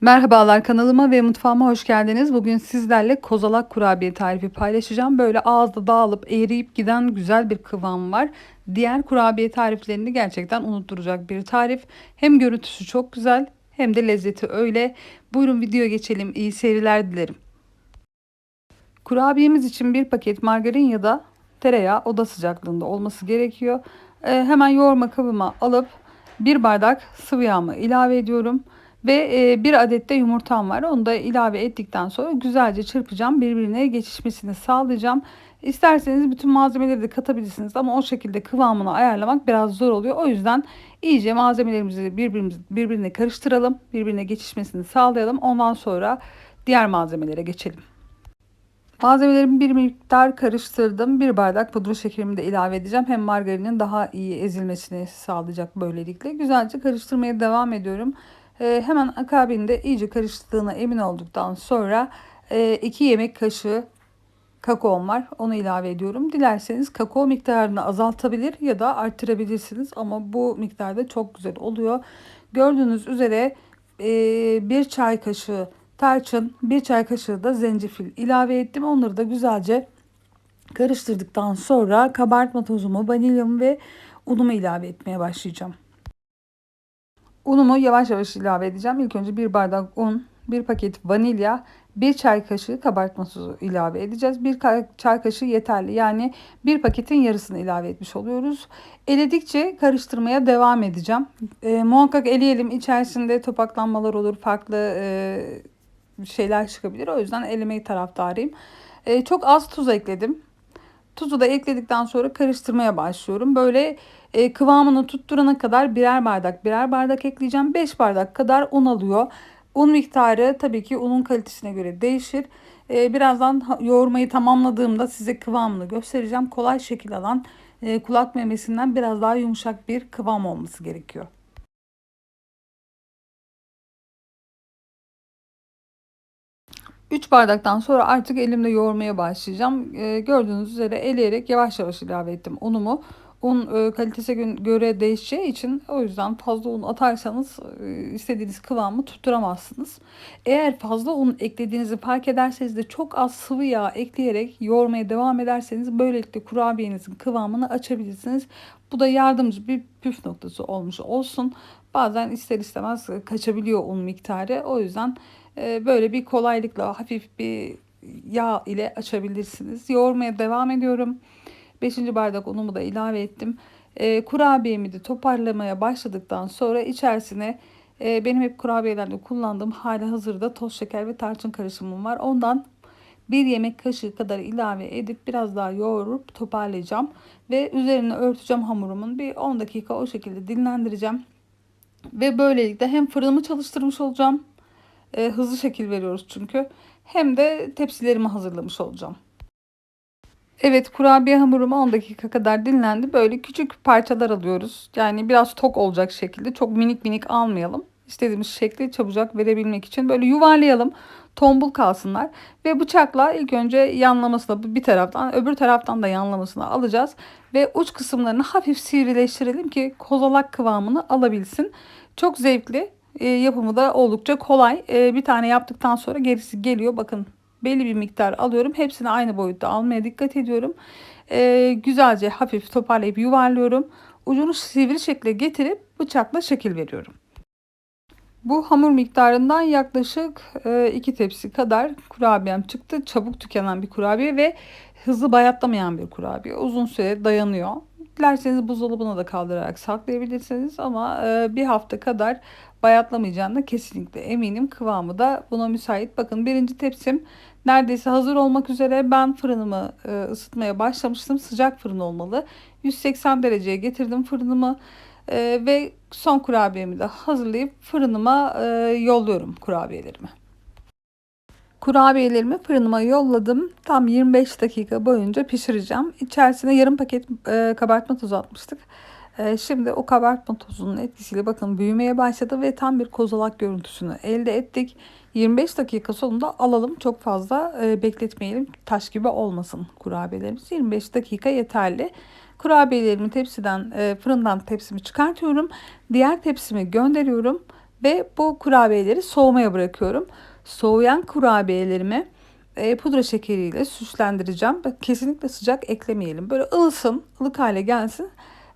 Merhabalar kanalıma ve mutfağıma hoş geldiniz. Bugün sizlerle kozalak kurabiye tarifi paylaşacağım. Böyle ağızda dağılıp eriyip giden güzel bir kıvam var. Diğer kurabiye tariflerini gerçekten unutturacak bir tarif. Hem görüntüsü çok güzel hem de lezzeti öyle. Buyurun videoya geçelim. İyi seyirler dilerim. Kurabiyemiz için bir paket margarin ya da tereyağı oda sıcaklığında olması gerekiyor. Ee, hemen yoğurma kabıma alıp bir bardak sıvı yağımı ilave ediyorum. Ve e, bir adet de yumurtam var. Onu da ilave ettikten sonra güzelce çırpacağım. Birbirine geçişmesini sağlayacağım. İsterseniz bütün malzemeleri de katabilirsiniz ama o şekilde kıvamını ayarlamak biraz zor oluyor. O yüzden iyice malzemelerimizi birbirimiz, birbirine karıştıralım. Birbirine geçişmesini sağlayalım. Ondan sonra diğer malzemelere geçelim. Malzemelerimi bir miktar karıştırdım. Bir bardak pudra şekerimi de ilave edeceğim. Hem margarinin daha iyi ezilmesini sağlayacak böylelikle. Güzelce karıştırmaya devam ediyorum. Ee, hemen akabinde iyice karıştığına emin olduktan sonra 2 e, yemek kaşığı kakaom var. Onu ilave ediyorum. Dilerseniz kakao miktarını azaltabilir ya da arttırabilirsiniz. Ama bu miktarda çok güzel oluyor. Gördüğünüz üzere e, bir çay kaşığı tarçın, bir çay kaşığı da zencefil ilave ettim. Onları da güzelce karıştırdıktan sonra kabartma tozumu, vanilyamı ve unumu ilave etmeye başlayacağım. Unumu yavaş yavaş ilave edeceğim. İlk önce bir bardak un, bir paket vanilya, bir çay kaşığı kabartma tozu ilave edeceğiz. Bir çay kaşığı yeterli. Yani bir paketin yarısını ilave etmiş oluyoruz. Eledikçe karıştırmaya devam edeceğim. E, muhakkak eleyelim. İçerisinde topaklanmalar olur. Farklı e, şeyler çıkabilir. O yüzden elemeyi taraftarıyım. E, çok az tuz ekledim. Tuzu da ekledikten sonra karıştırmaya başlıyorum. Böyle e, kıvamını tutturana kadar birer bardak birer bardak ekleyeceğim. 5 bardak kadar un alıyor. Un miktarı tabii ki unun kalitesine göre değişir. E, birazdan yoğurmayı tamamladığımda size kıvamını göstereceğim. Kolay şekil alan e, kulak memesinden biraz daha yumuşak bir kıvam olması gerekiyor. 3 bardaktan sonra artık elimle yoğurmaya başlayacağım. Ee, gördüğünüz üzere eleyerek yavaş yavaş ilave ettim unumu. Un e, kalitesine göre değişeceği için o yüzden fazla un atarsanız e, istediğiniz kıvamı tutturamazsınız. Eğer fazla un eklediğinizi fark ederseniz de çok az sıvı yağ ekleyerek yoğurmaya devam ederseniz böylelikle kurabiyenizin kıvamını açabilirsiniz. Bu da yardımcı bir püf noktası olmuş olsun. Bazen ister istemez kaçabiliyor un miktarı. O yüzden ee, böyle bir kolaylıkla hafif bir yağ ile açabilirsiniz. Yoğurmaya devam ediyorum. 5. bardak unumu da ilave ettim. E, kurabiyemi de toparlamaya başladıktan sonra içerisine e, benim hep kurabiyelerde kullandığım hali hazırda toz şeker ve tarçın karışımım var. Ondan bir yemek kaşığı kadar ilave edip biraz daha yoğurup toparlayacağım. Ve üzerine örteceğim hamurumun. Bir 10 dakika o şekilde dinlendireceğim. Ve böylelikle hem fırınımı çalıştırmış olacağım e, hızlı şekil veriyoruz çünkü. Hem de tepsilerimi hazırlamış olacağım. Evet kurabiye hamurumu 10 dakika kadar dinlendi. Böyle küçük parçalar alıyoruz. Yani biraz tok olacak şekilde. Çok minik minik almayalım. İstediğimiz şekli çabucak verebilmek için böyle yuvarlayalım. Tombul kalsınlar. Ve bıçakla ilk önce yanlamasını bir taraftan öbür taraftan da yanlamasını alacağız. Ve uç kısımlarını hafif sivrileştirelim ki kozalak kıvamını alabilsin. Çok zevkli e, yapımı da oldukça kolay. E, bir tane yaptıktan sonra gerisi geliyor. Bakın belli bir miktar alıyorum. Hepsini aynı boyutta almaya dikkat ediyorum. E, güzelce hafif toparlayıp yuvarlıyorum. Ucunu sivri şekle getirip bıçakla şekil veriyorum. Bu hamur miktarından yaklaşık 2 tepsi kadar kurabiyem çıktı. Çabuk tükenen bir kurabiye ve hızlı bayatlamayan bir kurabiye. Uzun süre dayanıyor. Dilerseniz buzdolabına da kaldırarak saklayabilirsiniz ama bir hafta kadar bayatlamayacağına kesinlikle eminim. Kıvamı da buna müsait. Bakın birinci tepsim neredeyse hazır olmak üzere. Ben fırınımı e, ısıtmaya başlamıştım. Sıcak fırın olmalı. 180 dereceye getirdim fırınımı. E, ve son kurabiyemi de hazırlayıp fırınıma e, yolluyorum kurabiyelerimi. Kurabiyelerimi fırınıma yolladım. Tam 25 dakika boyunca pişireceğim. İçerisine yarım paket kabartma tozu atmıştık. Ee, şimdi o kabartma tozunun etkisiyle bakın büyümeye başladı ve tam bir kozalak görüntüsünü elde ettik. 25 dakika sonunda alalım. Çok fazla e, bekletmeyelim. Taş gibi olmasın kurabiyelerimiz. 25 dakika yeterli. Kurabiyelerimi tepsiden, e, fırından tepsimi çıkartıyorum. Diğer tepsimi gönderiyorum. Ve bu kurabiyeleri soğumaya bırakıyorum. Soğuyan kurabiyelerimi e, pudra şekeriyle süslendireceğim. Kesinlikle sıcak eklemeyelim. Böyle ılısın, ılık hale gelsin.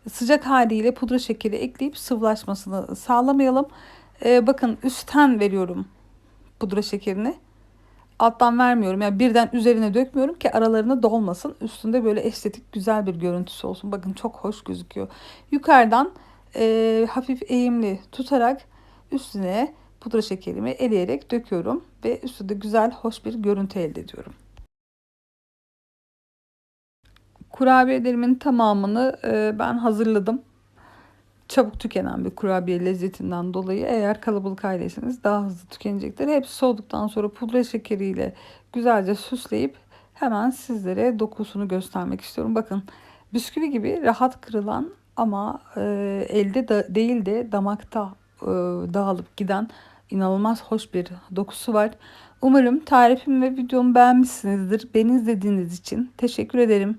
Sıcak haliyle pudra şekeri ekleyip sıvılaşmasını sağlamayalım. E, bakın üstten veriyorum pudra şekerini. Alttan vermiyorum. Yani birden üzerine dökmüyorum ki aralarına dolmasın. Üstünde böyle estetik güzel bir görüntüsü olsun. Bakın çok hoş gözüküyor. Yukarıdan e, hafif eğimli tutarak üstüne pudra şekerimi eleyerek döküyorum ve üstünde güzel hoş bir görüntü elde ediyorum. Kurabiyelerimin tamamını e, ben hazırladım. Çabuk tükenen bir kurabiye lezzetinden dolayı eğer kalabalık ailesiniz daha hızlı tükenecektir. Hepsi soğuduktan sonra pudra şekeriyle güzelce süsleyip hemen sizlere dokusunu göstermek istiyorum. Bakın bisküvi gibi rahat kırılan ama e, elde da değil de damakta e, dağılıp giden inanılmaz hoş bir dokusu var. Umarım tarifim ve videomu beğenmişsinizdir. Beni izlediğiniz için teşekkür ederim.